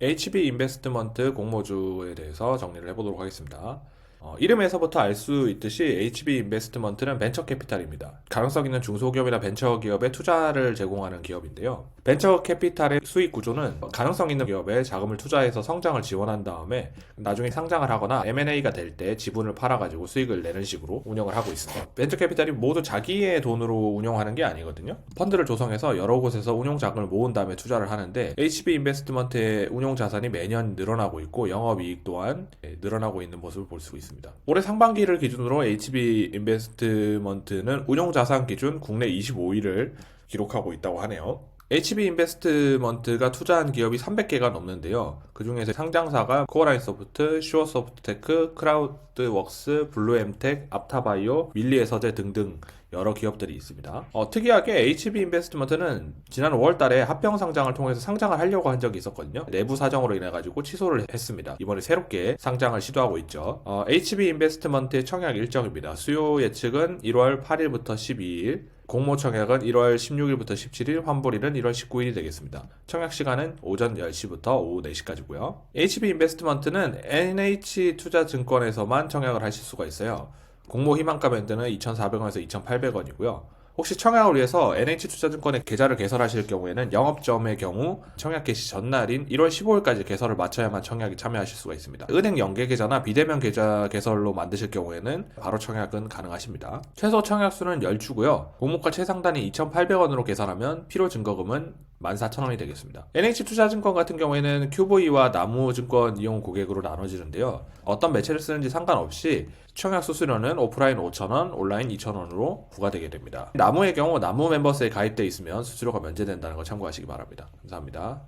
HB 인베스트먼트 공모주에 대해서 정리를 해보도록 하겠습니다. 어, 이름에서부터 알 수 있듯이 HB 인베스트먼트는 벤처 캐피탈입니다. 가능성 있는 중소기업이나 벤처 기업에 투자를 제공하는 기업인데요. 벤처 캐피탈의 수익 구조는 가능성 있는 기업에 자금을 투자해서 성장을 지원한 다음에 나중에 상장을 하거나 M&A가 될 때 지분을 팔아가지고 수익을 내는 식으로 운영을 하고 있습니다. 벤처 캐피탈이 모두 자기의 돈으로 운영하는 게 아니거든요. 펀드를 조성해서 여러 곳에서 운용 자금을 모은 다음에 투자를 하는데 HB 인베스트먼트의 운용 자산이 매년 늘어나고 있고 영업이익 또한 예, 늘어나고 있는 모습을 볼 수 있습니다. 올해 상반기를 기준으로 HB 인베스트먼트는 운용 자산 기준 국내 25위를 기록하고 있다고 하네요. HB 인베스트먼트가 투자한 기업이 300개가 넘는데요. 그 중에서 상장사가 코어라인 소프트, 슈어 소프트테크, 크라우드웍스, 블루엠텍, 앞타바이오, 밀리에서제 등등 여러 기업들이 있습니다. 어, 특이하게 HB 인베스트먼트는 지난 5월 달에 합병 상장을 통해서 상장을 하려고 한 적이 있었거든요. 내부 사정으로 인해 가지고 취소를 했습니다. 이번에 새롭게 상장을 시도하고 있죠. 어, HB 인베스트먼트의 청약 일정입니다. 수요 예측은 1월 8일부터 12일, 공모 청약은 1월 16일부터 17일, 환불일은 1월 19일이 되겠습니다. 청약 시간은 오전 10시부터 오후 4시까지고요. HB 인베스트먼트는 NH 투자증권에서만 청약을 하실 수가 있어요. 공모 희망가 밴드는 2,400원에서 2,800원이고요. 혹시 청약을 위해서 NH투자증권에 계좌를 개설하실 경우에는 영업점의 경우 청약 개시 전날인 1월 15일까지 개설을 마쳐야만 청약에 참여하실 수가 있습니다. 은행 연계 계좌나 비대면 계좌 개설로 만드실 경우에는 바로 청약은 가능하십니다. 최소 청약수는 10주고요. 공모가 최상단이 2,800원으로 계산하면 필요 증거금은 14,000원이 되겠습니다. NH투자증권 같은 경우에는 QV와 나무증권 이용 고객으로 나눠지는데요. 어떤 매체를 쓰는지 상관없이 청약 수수료는 오프라인 5,000원, 온라인 2,000원으로 부과되게 됩니다. 나무의 경우 나무 멤버스에 가입돼 있으면 수수료가 면제된다는 걸 참고하시기 바랍니다. 감사합니다.